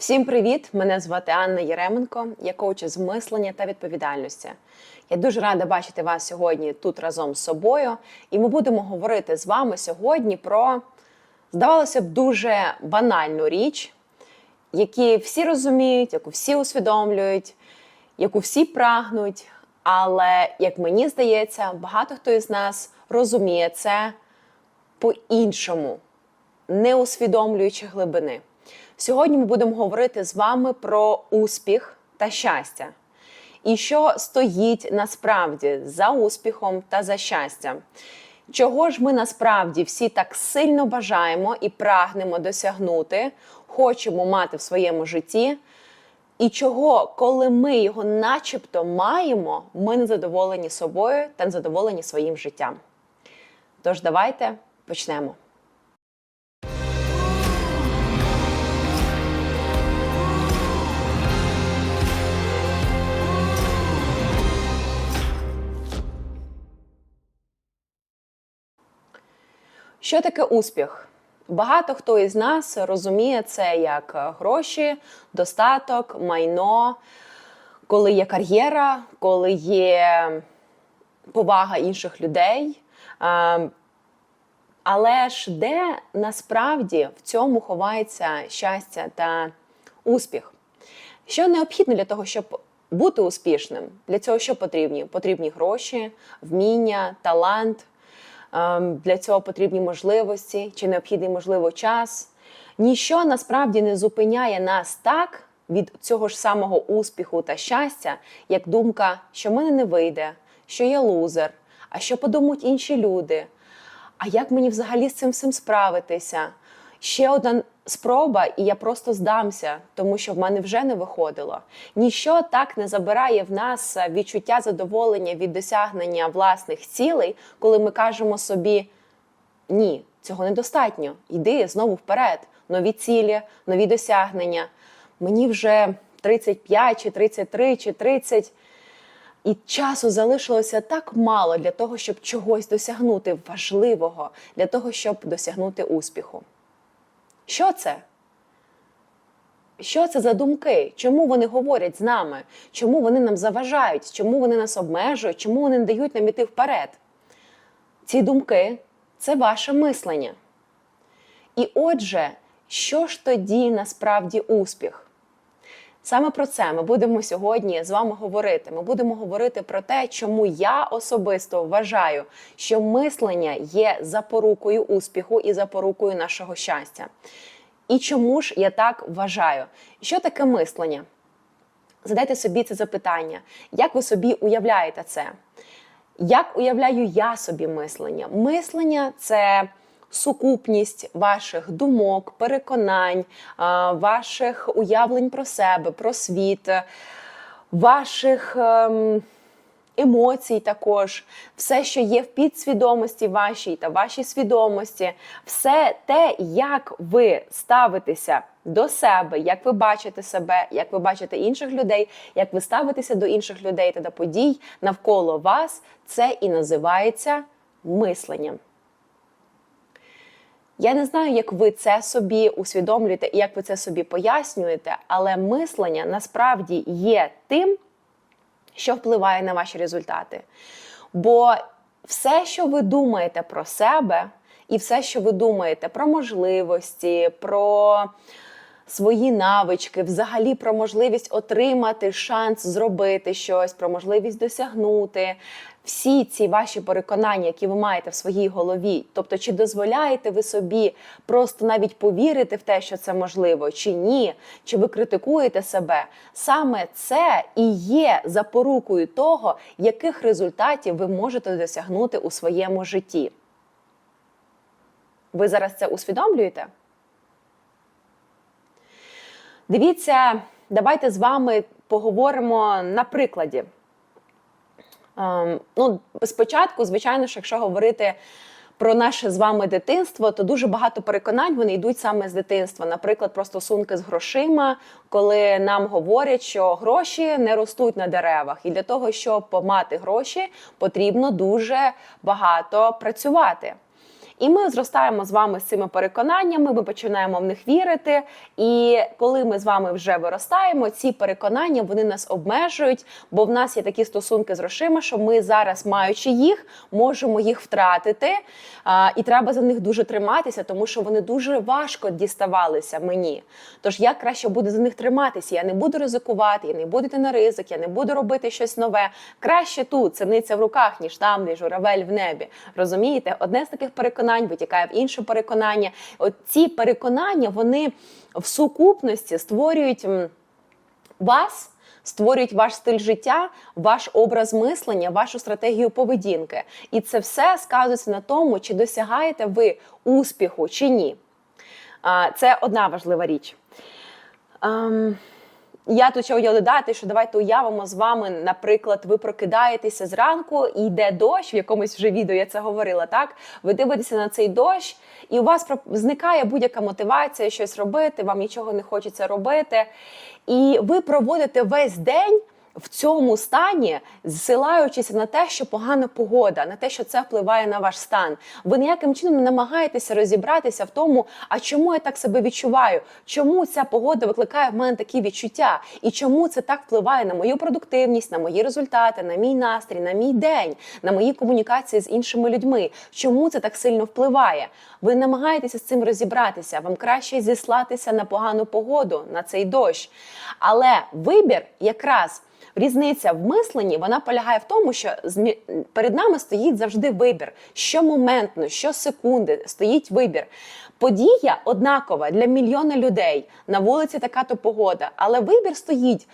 Всім привіт! Мене звати Анна Єременко, я коуч з мислення та відповідальності. Я дуже рада бачити вас сьогодні тут разом з собою, і ми будемо говорити з вами сьогодні про, здавалося б, дуже банальну річ, яку всі розуміють, яку всі усвідомлюють, яку всі прагнуть. Але, як мені здається, багато хто із нас розуміє це по-іншому, не усвідомлюючи глибини. Сьогодні ми будемо говорити з вами про успіх та щастя. І що стоїть насправді за успіхом та за щастям. Чого ж ми насправді всі так сильно бажаємо і прагнемо досягнути, хочемо мати в своєму житті, і чого, коли ми його начебто маємо, ми не задоволені собою та не задоволені своїм життям. Тож давайте почнемо. Що таке успіх? Багато хто із нас розуміє це як гроші, достаток, майно, коли є кар'єра, коли є повага інших людей. Але ж де насправді в цьому ховається щастя та успіх? Що необхідно для того, щоб бути успішним? Для цього що потрібні? Потрібні гроші, вміння, талант. Ем, Для цього потрібні можливості, чи необхідний можливо час. Ніщо насправді не зупиняє нас так від цього ж самого успіху та щастя, як думка, що в мене не вийде, що я лузер, а що подумають інші люди. А як мені взагалі з цим всім справитися? Ще одна спроба, і я просто здамся, тому що в мене вже не виходило. Ніщо так не забирає в нас відчуття задоволення від досягнення власних цілей, коли ми кажемо собі: ні, цього недостатньо. Йди знову вперед. Нові цілі, нові досягнення. Мені вже 35, чи 33, чи 30. І часу залишилося так мало для того, щоб чогось досягнути важливого, для того, щоб досягнути успіху. Що це? Що це за думки? Чому вони говорять з нами? Чому вони нам заважають? Чому вони нас обмежують? Чому вони не дають нам іти вперед? Ці думки це ваше мислення. І отже, що ж тоді насправді успіх? Саме про це ми будемо сьогодні з вами говорити. Ми будемо говорити про те, чому я особисто вважаю, що мислення є запорукою успіху і запорукою нашого щастя. І чому ж я так вважаю? Що таке мислення? Задайте собі це запитання. Як ви собі уявляєте це? Як уявляю я собі мислення? Мислення це сукупність ваших думок, переконань, ваших уявлень про себе, про світ, ваших ем, емоцій також, все, що є в підсвідомості вашій та вашій свідомості, все те, як ви ставитеся до себе, як ви бачите себе, як ви бачите інших людей, як ви ставитеся до інших людей та до подій навколо вас, це і називається мисленням. Я не знаю, як ви це собі усвідомлюєте і як ви це собі пояснюєте, але мислення насправді є тим, що впливає на ваші результати. Бо все, що ви думаєте про себе, і все, що ви думаєте про можливості, про свої навички, взагалі про можливість отримати шанс зробити щось, про можливість досягнути. Всі ці ваші переконання, які ви маєте в своїй голові, тобто, чи дозволяєте ви собі просто навіть повірити в те, що це можливо, чи ні, чи ви критикуєте себе, саме це і є запорукою того, яких результатів ви можете досягнути у своєму житті. Ви зараз це усвідомлюєте? Дивіться, давайте з вами поговоримо на прикладі. Ем, ну, Спочатку, звичайно ж, якщо говорити про наше з вами дитинство, то дуже багато переконань вони йдуть саме з дитинства. Наприклад, про стосунки з грошима, коли нам говорять, що гроші не ростуть на деревах, і для того, щоб мати гроші, потрібно дуже багато працювати. І ми зростаємо з вами з цими переконаннями, ми починаємо в них вірити. І коли ми з вами вже виростаємо, ці переконання вони нас обмежують, бо в нас є такі стосунки з грошима, що ми зараз, маючи їх, можемо їх втратити. А, і треба за них дуже триматися, тому що вони дуже важко діставалися мені. Тож я краще буду за них триматися. Я не буду ризикувати, я не буду йти на ризик, я не буду робити щось нове. Краще тут синиця в руках, ніж там, де журавель в небі. Розумієте? Одне з таких переконань витікає в інше переконання. От ці переконання вони в сукупності створюють вас. Створюють ваш стиль життя, ваш образ мислення, вашу стратегію поведінки. І це все сказується на тому, чи досягаєте ви успіху чи ні. Це одна важлива річ. Я тут ще хотіла додати, що давайте уявимо з вами, наприклад, ви прокидаєтеся зранку йде дощ, в якомусь вже відео я це говорила. Так, ви дивитеся на цей дощ, і у вас зникає будь-яка мотивація щось робити, вам нічого не хочеться робити. І ви проводите весь день. В цьому стані, зсилаючись на те, що погана погода, на те, що це впливає на ваш стан, ви ніяким чином не намагаєтеся розібратися в тому, а чому я так себе відчуваю, чому ця погода викликає в мене такі відчуття, і чому це так впливає на мою продуктивність, на мої результати, на мій настрій, на мій день, на мої комунікації з іншими людьми. Чому це так сильно впливає? Ви намагаєтеся з цим розібратися. Вам краще зіслатися на погану погоду, на цей дощ. Але вибір якраз. Різниця в мисленні вона полягає в тому, що перед нами стоїть завжди вибір. Що моментно, що секунди стоїть вибір. Подія однакова для мільйона людей. На вулиці така то погода, але вибір стоїть.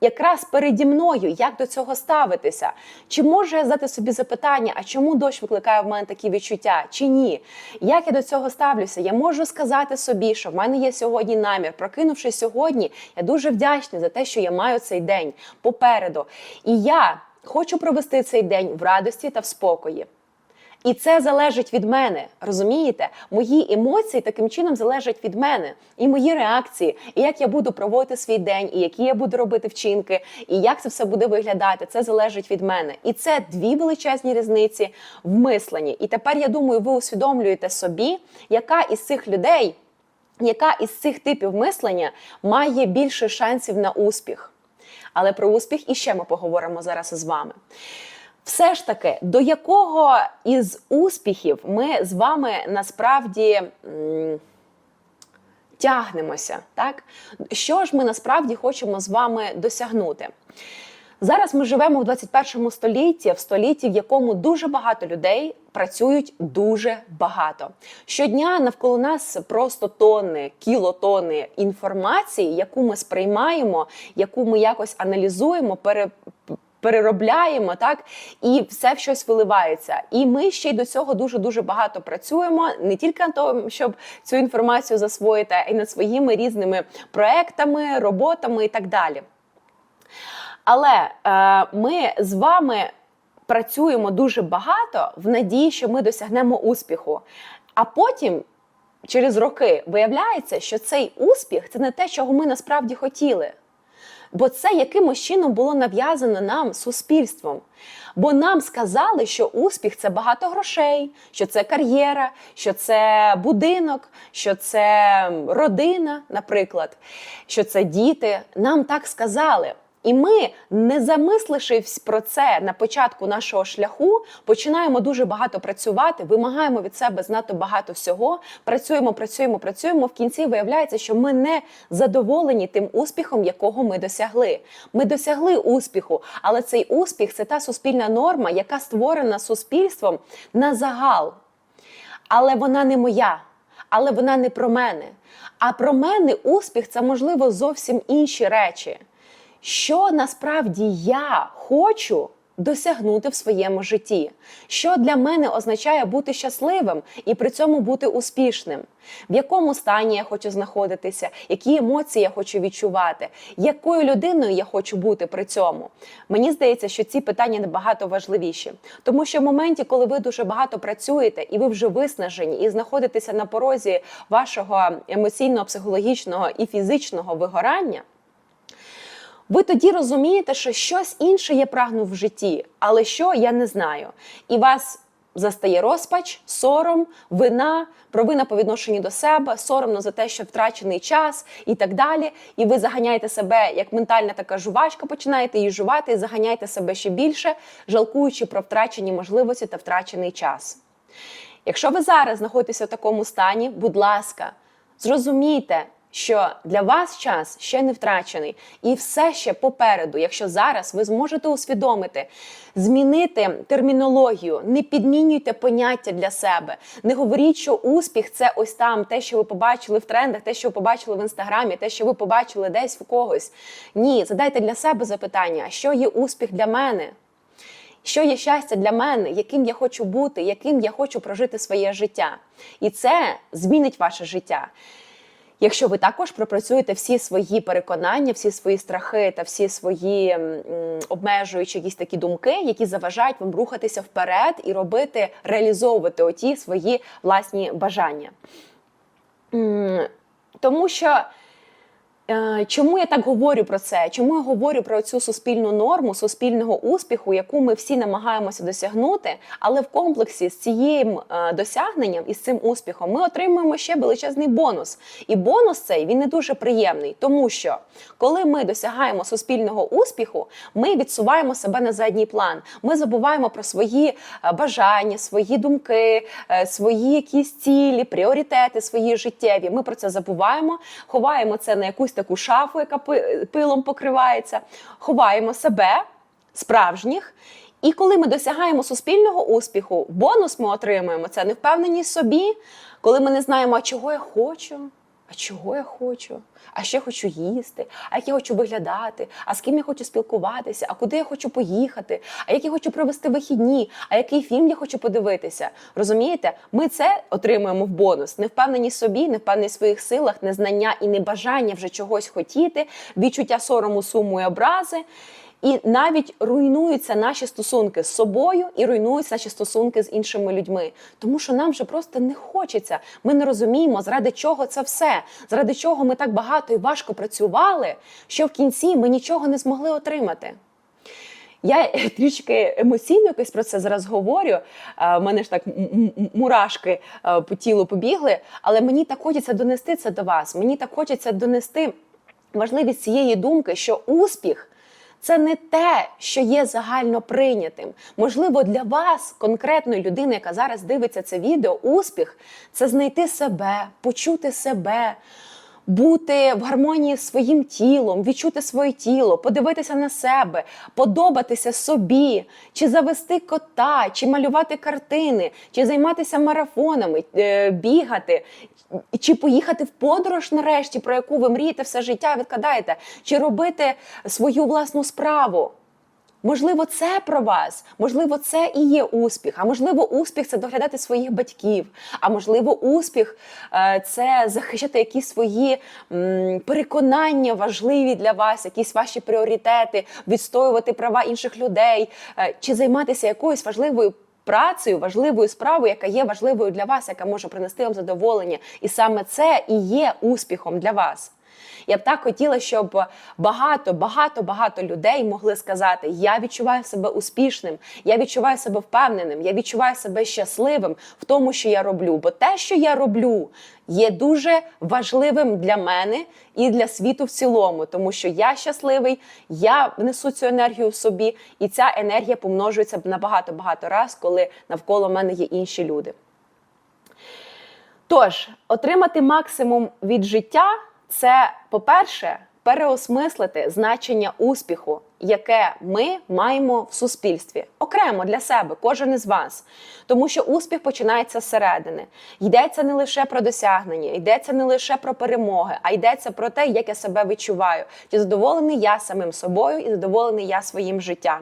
Якраз переді мною, як до цього ставитися? Чи можу я задати собі запитання, а чому дощ викликає в мене такі відчуття, чи ні? Як я до цього ставлюся? Я можу сказати собі, що в мене є сьогодні намір. Прокинувшись сьогодні, я дуже вдячний за те, що я маю цей день попереду. І я хочу провести цей день в радості та в спокої. І це залежить від мене, розумієте? Мої емоції таким чином залежать від мене, і мої реакції, і як я буду проводити свій день, і які я буду робити вчинки, і як це все буде виглядати. Це залежить від мене. І це дві величезні різниці в мисленні. І тепер я думаю, ви усвідомлюєте собі, яка із цих людей, яка із цих типів мислення має більше шансів на успіх. Але про успіх іще ми поговоримо зараз із вами. Все ж таки, до якого із успіхів ми з вами насправді тягнемося, так? Що ж ми насправді хочемо з вами досягнути? Зараз ми живемо в 21 столітті, в столітті, в якому дуже багато людей працюють дуже багато. Щодня навколо нас просто тонни, кілотони інформації, яку ми сприймаємо, яку ми якось аналізуємо, пере, переробляємо, так і все в щось виливається. І ми ще й до цього дуже дуже багато працюємо, не тільки на тому, щоб цю інформацію засвоїти, а й над своїми різними проектами, роботами і так далі. Але е, ми з вами працюємо дуже багато в надії, що ми досягнемо успіху. А потім, через роки, виявляється, що цей успіх це не те, чого ми насправді хотіли. Бо це якимось чином було нав'язано нам суспільством. Бо нам сказали, що успіх це багато грошей, що це кар'єра, що це будинок, що це родина, наприклад, що це діти. Нам так сказали. І ми, не замислившись про це на початку нашого шляху, починаємо дуже багато працювати, вимагаємо від себе знато багато всього. Працюємо, працюємо, працюємо. В кінці виявляється, що ми не задоволені тим успіхом, якого ми досягли. Ми досягли успіху, але цей успіх це та суспільна норма, яка створена суспільством на загал. Але вона не моя, але вона не про мене. А про мене успіх це можливо зовсім інші речі що насправді я хочу досягнути в своєму житті, що для мене означає бути щасливим і при цьому бути успішним, в якому стані я хочу знаходитися, які емоції я хочу відчувати, якою людиною я хочу бути при цьому. Мені здається, що ці питання набагато важливіші, тому що в моменті, коли ви дуже багато працюєте і ви вже виснажені, і знаходитеся на порозі вашого емоційного, психологічного і фізичного вигорання. Ви тоді розумієте, що щось інше я прагну в житті, але що я не знаю. І вас застає розпач, сором, вина, провина по відношенню до себе, соромно за те, що втрачений час і так далі. І ви заганяєте себе як ментальна така жувачка, починаєте її жувати і заганяєте себе ще більше, жалкуючи про втрачені можливості та втрачений час. Якщо ви зараз знаходитеся в такому стані, будь ласка, зрозумійте, що для вас час ще не втрачений, і все ще попереду, якщо зараз ви зможете усвідомити, змінити термінологію, не підмінюйте поняття для себе. Не говоріть, що успіх це ось там, те, що ви побачили в трендах, те, що ви побачили в інстаграмі, те, що ви побачили десь в когось. Ні, задайте для себе запитання, що є успіх для мене? Що є щастя для мене, яким я хочу бути, яким я хочу прожити своє життя. І це змінить ваше життя. Якщо ви також пропрацюєте всі свої переконання, всі свої страхи та всі свої м, обмежуючі якісь такі думки, які заважають вам рухатися вперед і робити, реалізовувати оті свої власні бажання. Тому що Чому я так говорю про це? Чому я говорю про цю суспільну норму, суспільного успіху, яку ми всі намагаємося досягнути, але в комплексі з цим е, досягненням і з цим успіхом ми отримуємо ще величезний бонус. І бонус цей він не дуже приємний, тому що коли ми досягаємо суспільного успіху, ми відсуваємо себе на задній план. Ми забуваємо про свої е, бажання, свої думки, е, свої якісь цілі, пріоритети, свої життєві. Ми про це забуваємо, ховаємо це на якусь таку шафу, яка пилом покривається, ховаємо себе справжніх. І коли ми досягаємо суспільного успіху, бонус ми отримуємо. Це невпевненість собі, коли ми не знаємо, а чого я хочу, а чого я хочу, а я хочу їсти, а як я хочу виглядати, а з ким я хочу спілкуватися, а куди я хочу поїхати, а як я хочу провести вихідні, а який фільм я хочу подивитися. Розумієте, ми це отримуємо в бонус. Невпевненість собі, невпевненість в своїх силах, незнання і небажання вже чогось хотіти, відчуття сорому, суму і образи. І навіть руйнуються наші стосунки з собою і руйнуються наші стосунки з іншими людьми, тому що нам вже просто не хочеться. Ми не розуміємо, заради чого це все, заради чого ми так багато і важко працювали, що в кінці ми нічого не змогли отримати. Я трішки емоційно якось про це зараз говорю. У мене ж так мурашки е, по тілу побігли, але мені так хочеться донести це до вас. Мені так хочеться донести важливість цієї думки, що успіх. Це не те, що є загально прийнятим. Можливо, для вас, конкретної людини, яка зараз дивиться це відео, успіх це знайти себе, почути себе, бути в гармонії з своїм тілом, відчути своє тіло, подивитися на себе, подобатися собі, чи завести кота, чи малювати картини, чи займатися марафонами, е, бігати. Чи поїхати в подорож нарешті, про яку ви мрієте все життя, відкладаєте, чи робити свою власну справу. Можливо, це про вас, можливо, це і є успіх. А можливо, успіх це доглядати своїх батьків. А можливо, успіх е, це захищати якісь свої переконання важливі для вас, якісь ваші пріоритети, відстоювати права інших людей, е, чи займатися якоюсь важливою. Працею, важливою справою, яка є важливою для вас, яка може принести вам задоволення, і саме це і є успіхом для вас. Я б так хотіла, щоб багато, багато, багато людей могли сказати: я відчуваю себе успішним, я відчуваю себе впевненим, я відчуваю себе щасливим в тому, що я роблю. Бо те, що я роблю, є дуже важливим для мене і для світу в цілому, тому що я щасливий, я несу цю енергію в собі, і ця енергія помножується на багато багато раз, коли навколо мене є інші люди. Тож, отримати максимум від життя це, по-перше, переосмислити значення успіху, яке ми маємо в суспільстві, окремо для себе, кожен із вас. Тому що успіх починається зсередини. Йдеться не лише про досягнення, йдеться не лише про перемоги, а йдеться про те, як я себе відчуваю. Чи задоволений я самим собою і задоволений я своїм життям.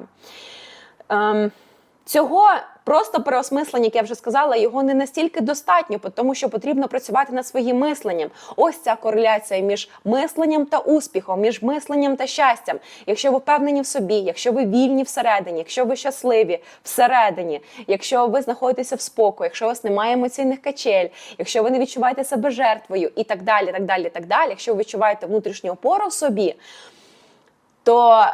Ем, Цього просто переосмислення, як я вже сказала, його не настільки достатньо, тому що потрібно працювати над своїм мисленням. Ось ця кореляція між мисленням та успіхом, між мисленням та щастям. Якщо ви впевнені в собі, якщо ви вільні всередині, якщо ви щасливі всередині, якщо ви знаходитеся в спокої, якщо у вас немає емоційних качель, якщо ви не відчуваєте себе жертвою і так далі, так далі, так далі, якщо ви відчуваєте внутрішню опору в собі, то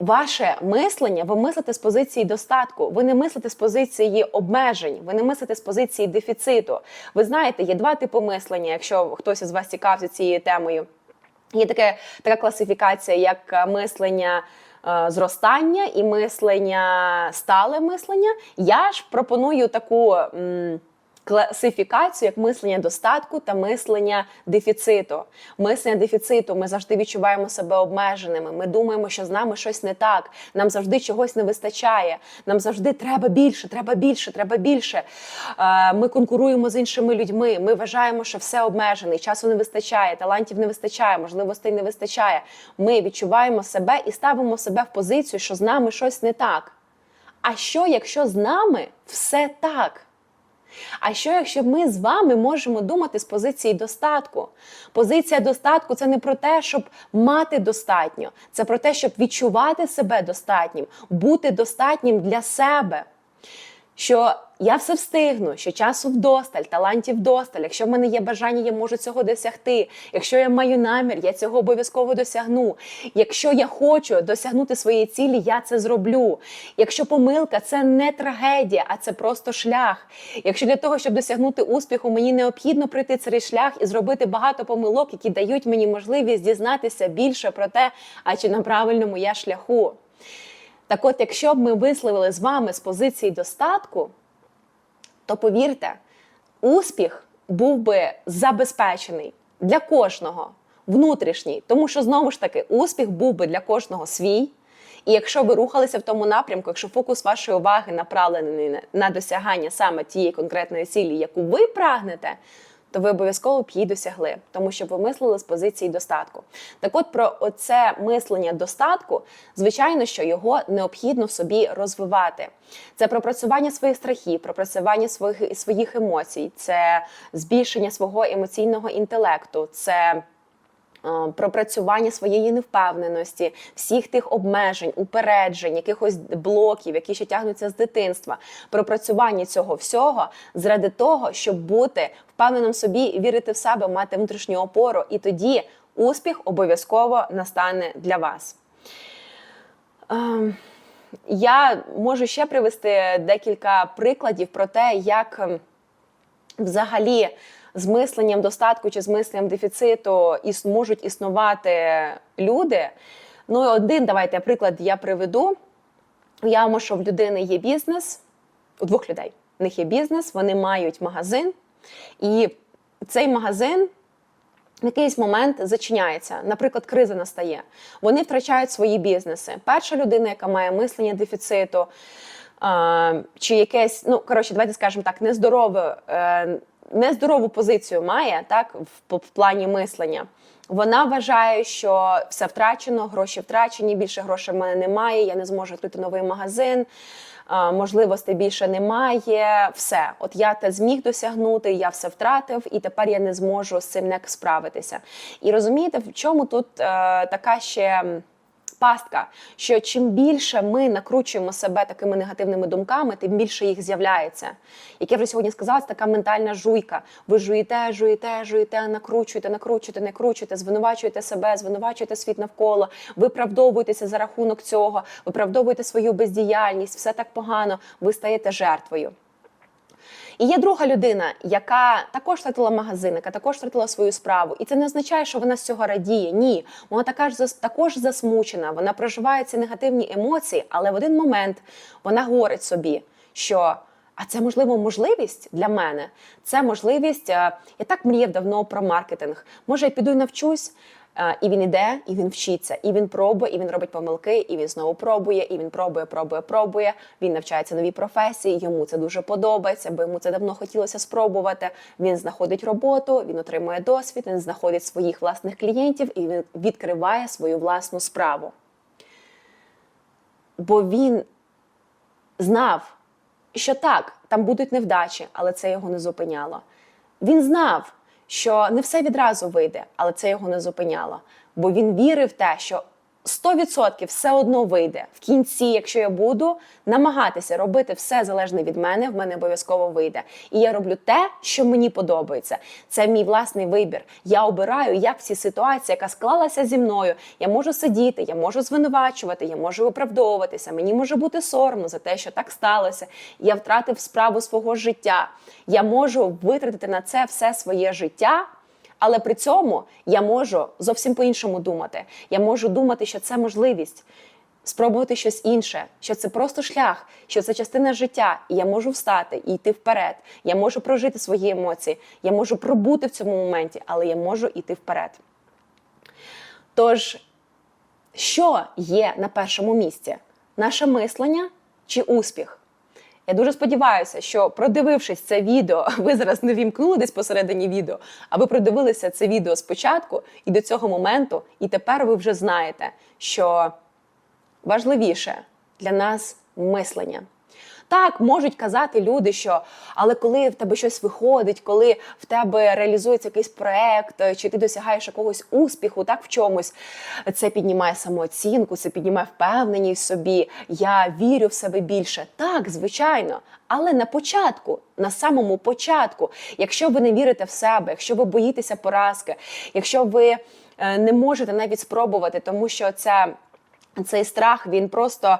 ваше мислення, ви мислите з позиції достатку, ви не мислите з позиції обмежень, ви не мислите з позиції дефіциту. Ви знаєте, є два типи мислення, якщо хтось із вас цікавиться цією темою. Є таке, така класифікація, як е, мислення е, зростання і мислення стале мислення. Я ж пропоную таку. м, Класифікацію як мислення достатку та мислення дефіциту. Мислення дефіциту ми завжди відчуваємо себе обмеженими. Ми думаємо, що з нами щось не так. Нам завжди чогось не вистачає. Нам завжди треба більше, треба більше, треба більше. Е, Ми конкуруємо з іншими людьми. Ми вважаємо, що все обмежене, часу не вистачає, талантів не вистачає, можливостей не вистачає. Ми відчуваємо себе і ставимо себе в позицію, що з нами щось не так. А що, якщо з нами все так? А що, якщо ми з вами можемо думати з позиції достатку? Позиція достатку це не про те, щоб мати достатньо, це про те, щоб відчувати себе достатнім, бути достатнім для себе. Що я все встигну, що часу вдосталь, талантів вдосталь. Якщо в мене є бажання, я можу цього досягти. Якщо я маю намір, я цього обов'язково досягну. Якщо я хочу досягнути своєї цілі, я це зроблю. Якщо помилка це не трагедія, а це просто шлях. Якщо для того, щоб досягнути успіху, мені необхідно пройти цей шлях і зробити багато помилок, які дають мені можливість дізнатися більше про те, а чи на правильному я шляху. Так от, якщо б ми висловили з вами з позиції достатку, то повірте, успіх був би забезпечений для кожного внутрішній, тому що знову ж таки успіх був би для кожного свій. І якщо ви рухалися в тому напрямку, якщо фокус вашої уваги направлений на- досягання саме тієї конкретної цілі, яку ви прагнете, то ви обов'язково б її досягли, тому що ви мислили з позиції достатку. Так от про оце мислення достатку, звичайно, що його необхідно в собі розвивати. Це пропрацювання своїх страхів, пропрацювання своїх, своїх емоцій, це збільшення свого емоційного інтелекту, це пропрацювання своєї невпевненості, всіх тих обмежень, упереджень, якихось блоків, які ще тягнуться з дитинства, пропрацювання цього всього заради того, щоб бути впевненим собі, вірити в себе, мати внутрішню опору, і тоді успіх обов'язково настане для вас. Ем, Я можу ще привести декілька прикладів про те, як ем, взагалі з мисленням достатку чи з мисленням дефіциту іс, можуть існувати люди. Ну, і один, давайте приклад я приведу. Уявимо, що в людини є бізнес, у двох людей. В них є бізнес, вони мають магазин, і цей магазин в якийсь момент зачиняється. Наприклад, криза настає. Вони втрачають свої бізнеси. Перша людина, яка має мислення дефіциту, чи якесь, ну коротше, давайте скажемо так, нездорове, е, нездорову позицію має так в, в плані мислення. Вона вважає, що все втрачено, гроші втрачені, більше грошей в мене немає, я не зможу відкрити новий магазин, можливостей більше немає. Все, от я те зміг досягнути, я все втратив, і тепер я не зможу з цим не справитися. І розумієте, в чому тут е, така ще. Пастка, що чим більше ми накручуємо себе такими негативними думками, тим більше їх з'являється. Як я вже сьогодні сказала, це така ментальна жуйка. Ви жуєте, жуєте, жуєте, накручуєте, накручуєте, накручуєте, звинувачуєте себе, звинувачуєте світ навколо, виправдовуєтеся за рахунок цього, виправдовуєте свою бездіяльність, все так погано, ви стаєте жертвою. І є друга людина, яка також втратила магазин, яка також втратила свою справу. І це не означає, що вона з цього радіє. Ні, вона така ж також засмучена, вона проживає ці негативні емоції, але в один момент вона говорить собі, що. А це можливо можливість для мене. Це можливість. е, Я так мріяв давно про маркетинг. Може, я піду і навчусь. І він іде, і він вчиться, і він пробує, і він робить помилки, і він знову пробує, і він пробує, пробує, пробує. Він навчається новій професії. Йому це дуже подобається, бо йому це давно хотілося спробувати. Він знаходить роботу, він отримує досвід, він знаходить своїх власних клієнтів і він відкриває свою власну справу. Бо він знав, що так, там будуть невдачі, але це його не зупиняло. Він знав, що не все відразу вийде, але це його не зупиняло. Бо він вірив в те, що 100% все одно вийде. В кінці, якщо я буду намагатися робити все залежне від мене, в мене обов'язково вийде. І я роблю те, що мені подобається. Це мій власний вибір. Я обираю, як в ситуації, яка склалася зі мною. Я можу сидіти, я можу звинувачувати, я можу виправдовуватися. Мені може бути соромно за те, що так сталося. Я втратив справу свого життя. Я можу витратити на це все своє життя. Але при цьому я можу зовсім по-іншому думати. Я можу думати, що це можливість спробувати щось інше, що це просто шлях, що це частина життя, і я можу встати і йти вперед. Я можу прожити свої емоції, я можу пробути в цьому моменті, але я можу йти вперед. Тож, що є на першому місці? Наше мислення чи успіх? Я дуже сподіваюся, що продивившись це відео, ви зараз не вімкнули десь посередині відео, а ви продивилися це відео спочатку і до цього моменту, і тепер ви вже знаєте, що важливіше для нас мислення. Так, можуть казати люди, що але коли в тебе щось виходить, коли в тебе реалізується якийсь проект, чи ти досягаєш якогось успіху, так в чомусь, це піднімає самооцінку, це піднімає впевненість в собі. Я вірю в себе більше. Так, звичайно. Але на початку, на самому початку, якщо ви не вірите в себе, якщо ви боїтеся поразки, якщо ви е, не можете навіть спробувати, тому що це, цей страх він просто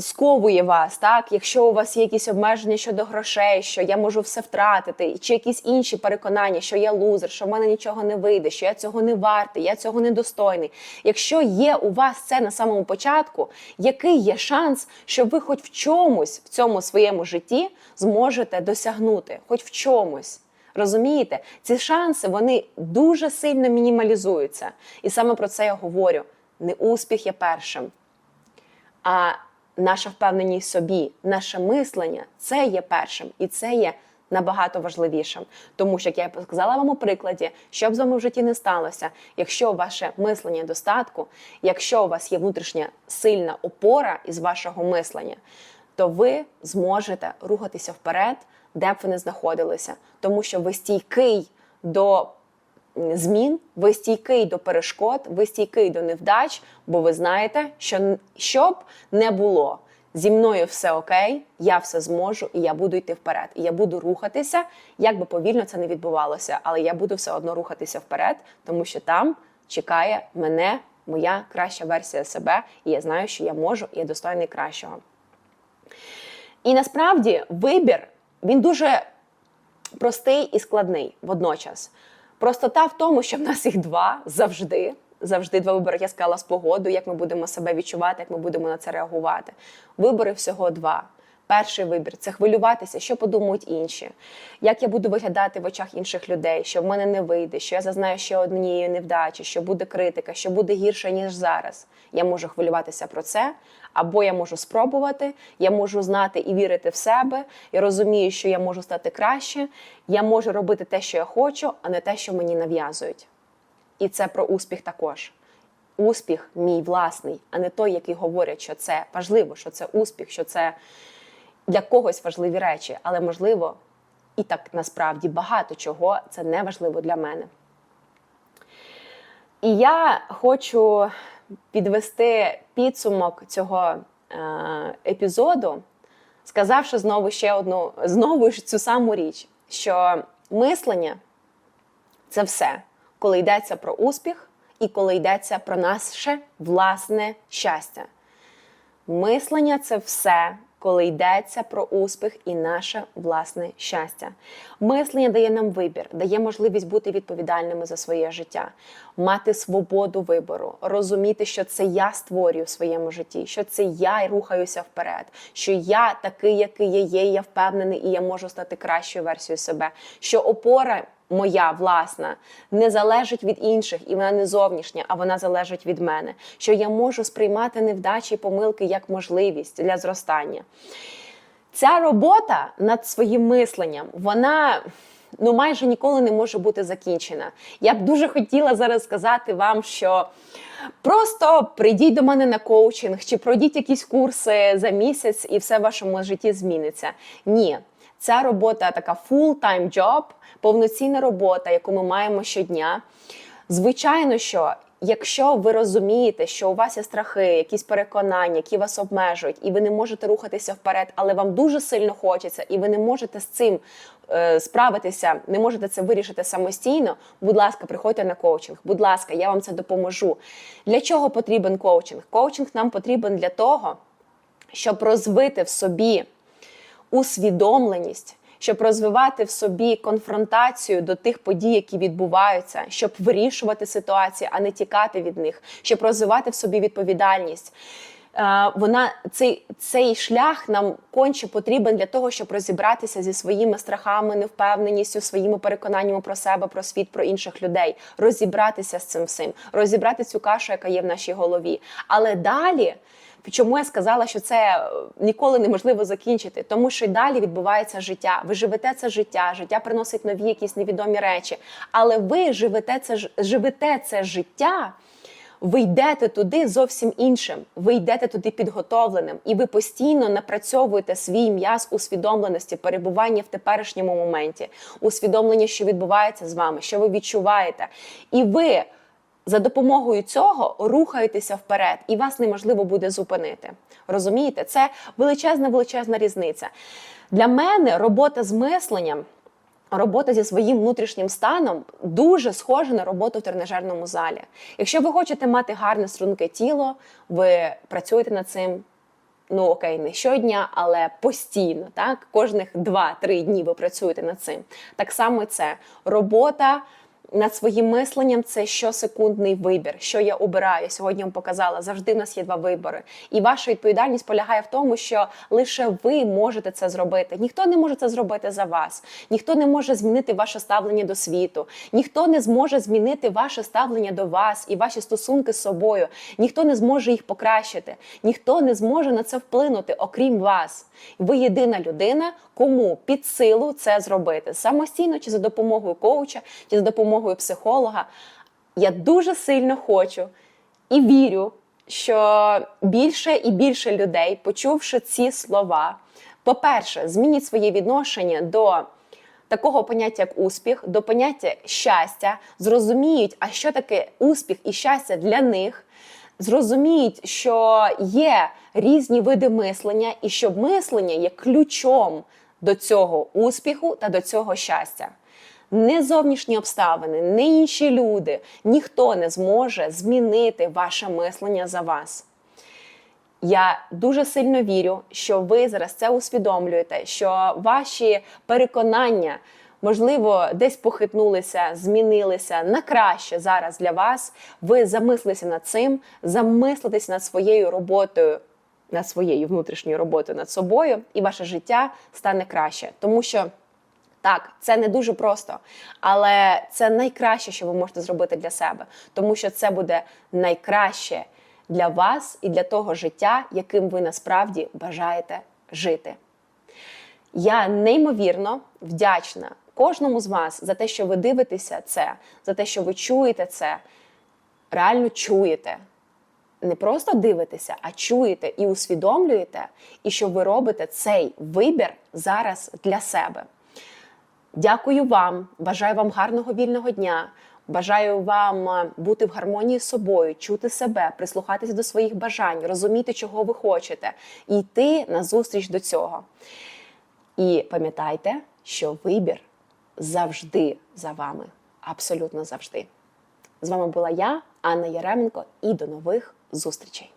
сковує вас, так якщо у вас є якісь обмеження щодо грошей, що я можу все втратити, чи якісь інші переконання, що я лузер, що в мене нічого не вийде, що я цього не вартий, я цього недостойний. Якщо є у вас це на самому початку, який є шанс, що ви хоч в чомусь в цьому своєму житті зможете досягнути, хоч в чомусь. Розумієте, ці шанси вони дуже сильно мінімалізуються. І саме про це я говорю. Не успіх є першим, а наша впевненість в собі, наше мислення це є першим, і це є набагато важливішим. Тому що, як я сказала вам у прикладі, що б з вами в житті не сталося, якщо ваше мислення достатку, якщо у вас є внутрішня сильна опора із вашого мислення, то ви зможете рухатися вперед, де б ви не знаходилися, тому що ви стійкий до змін, ви стійкий до перешкод, ви стійкий до невдач, бо ви знаєте, що н- що б не було. Зі мною все окей, я все зможу, і я буду йти вперед. І я буду рухатися, як би повільно це не відбувалося, але я буду все одно рухатися вперед, тому що там чекає мене моя краща версія себе, і я знаю, що я можу, і я достойний кращого. І насправді вибір він дуже простий і складний водночас. Простота в тому, що в нас їх два завжди. Завжди два вибори. Я сказала з погодою, як ми будемо себе відчувати, як ми будемо на це реагувати. Вибори всього два. Перший вибір це хвилюватися, що подумають інші, як я буду виглядати в очах інших людей, що в мене не вийде, що я зазнаю ще однієї невдачі, що буде критика, що буде гірше ніж зараз. Я можу хвилюватися про це, або я можу спробувати, я можу знати і вірити в себе. Я розумію, що я можу стати краще. Я можу робити те, що я хочу, а не те, що мені нав'язують. І це про успіх також. Успіх мій власний, а не той, який говорять, що це важливо, що це успіх, що це для когось важливі речі, але можливо, і так насправді багато чого це не важливо для мене. І я хочу підвести підсумок цього е, епізоду, сказавши знову ще одну знову ж цю саму річ, що мислення це все, коли йдеться про успіх і коли йдеться про наше власне щастя. Мислення це все, коли йдеться про успіх і наше власне щастя. Мислення дає нам вибір, дає можливість бути відповідальними за своє життя, мати свободу вибору, розуміти, що це я створюю в своєму житті, що це я рухаюся вперед, що я такий, який я є, я впевнений, і я можу стати кращою версією себе. Що опора моя власна не залежить від інших, і вона не зовнішня, а вона залежить від мене. Що я можу сприймати невдачі і помилки як можливість для зростання. Ця робота над своїм мисленням, вона ну майже ніколи не може бути закінчена. Я б дуже хотіла зараз сказати вам, що просто прийдіть до мене на коучинг чи пройдіть якісь курси за місяць, і все в вашому житті зміниться. Ні. Ця робота така full-time job, повноцінна робота, яку ми маємо щодня. Звичайно, що якщо ви розумієте, що у вас є страхи, якісь переконання, які вас обмежують, і ви не можете рухатися вперед, але вам дуже сильно хочеться, і ви не можете з цим е, справитися, не можете це вирішити самостійно, будь ласка, приходьте на коучинг. Будь ласка, я вам це допоможу. Для чого потрібен коучинг? Коучинг нам потрібен для того, щоб розвити в собі усвідомленість, щоб розвивати в собі конфронтацію до тих подій, які відбуваються, щоб вирішувати ситуації, а не тікати від них, щоб розвивати в собі відповідальність. Е, Вона цей, цей шлях нам конче потрібен для того, щоб розібратися зі своїми страхами, невпевненістю, своїми переконаннями про себе, про світ, про інших людей, розібратися з цим всім, розібрати цю кашу, яка є в нашій голові. Але далі. Чому я сказала, що це е, ніколи неможливо закінчити? Тому що й далі відбувається життя. Ви живете це життя, життя приносить нові якісь невідомі речі. Але ви живете це живете це життя. Ви йдете туди зовсім іншим. Ви йдете туди підготовленим, і ви постійно напрацьовуєте свій м'яз усвідомленості, перебування в теперішньому моменті, усвідомлення, що відбувається з вами, що ви відчуваєте. І ви за допомогою цього рухаєтеся вперед, і вас неможливо буде зупинити. Розумієте? Це величезна величезна різниця. Для мене робота з мисленням. Робота зі своїм внутрішнім станом дуже схожа на роботу в тренажерному залі. Якщо ви хочете мати гарне струнке тіло, ви працюєте над цим. Ну окей, не щодня, але постійно, так кожних 2-3 дні ви працюєте над цим. Так само це робота над своїм мисленням це щосекундний вибір, що я обираю. Сьогодні вам показала, завжди в нас є два вибори. І ваша відповідальність полягає в тому, що лише ви можете це зробити. Ніхто не може це зробити за вас, ніхто не може змінити ваше ставлення до світу, ніхто не зможе змінити ваше ставлення до вас і ваші стосунки з собою. Ніхто не зможе їх покращити, ніхто не зможе на це вплинути, окрім вас. Ви єдина людина, кому під силу це зробити самостійно, чи за допомогою коуча, чи за допомогою психолога. Я дуже сильно хочу і вірю, що більше і більше людей, почувши ці слова, по-перше, змінять своє відношення до такого поняття, як успіх, до поняття щастя, зрозуміють, а що таке успіх і щастя для них. Зрозуміють, що є різні види мислення, і що мислення є ключом до цього успіху та до цього щастя. Не зовнішні обставини, не інші люди, ніхто не зможе змінити ваше мислення за вас. Я дуже сильно вірю, що ви зараз це усвідомлюєте, що ваші переконання, можливо, десь похитнулися, змінилися на краще зараз для вас. Ви замислилися над цим, замислитесь над своєю роботою, над своєю внутрішньою роботою над собою, і ваше життя стане краще, тому що. Так, це не дуже просто, але це найкраще, що ви можете зробити для себе, тому що це буде найкраще для вас і для того життя, яким ви насправді бажаєте жити. Я неймовірно вдячна кожному з вас за те, що ви дивитеся це, за те, що ви чуєте це, реально чуєте. Не просто дивитеся, а чуєте і усвідомлюєте, і що ви робите цей вибір зараз для себе. Дякую вам, бажаю вам гарного вільного дня. Бажаю вам е, бути в гармонії з собою, чути себе, прислухатися до своїх бажань, розуміти, чого ви хочете, і йти на зустріч до цього. І пам'ятайте, що вибір завжди за вами, абсолютно завжди. З вами була я, Анна Яременко, і до нових зустрічей.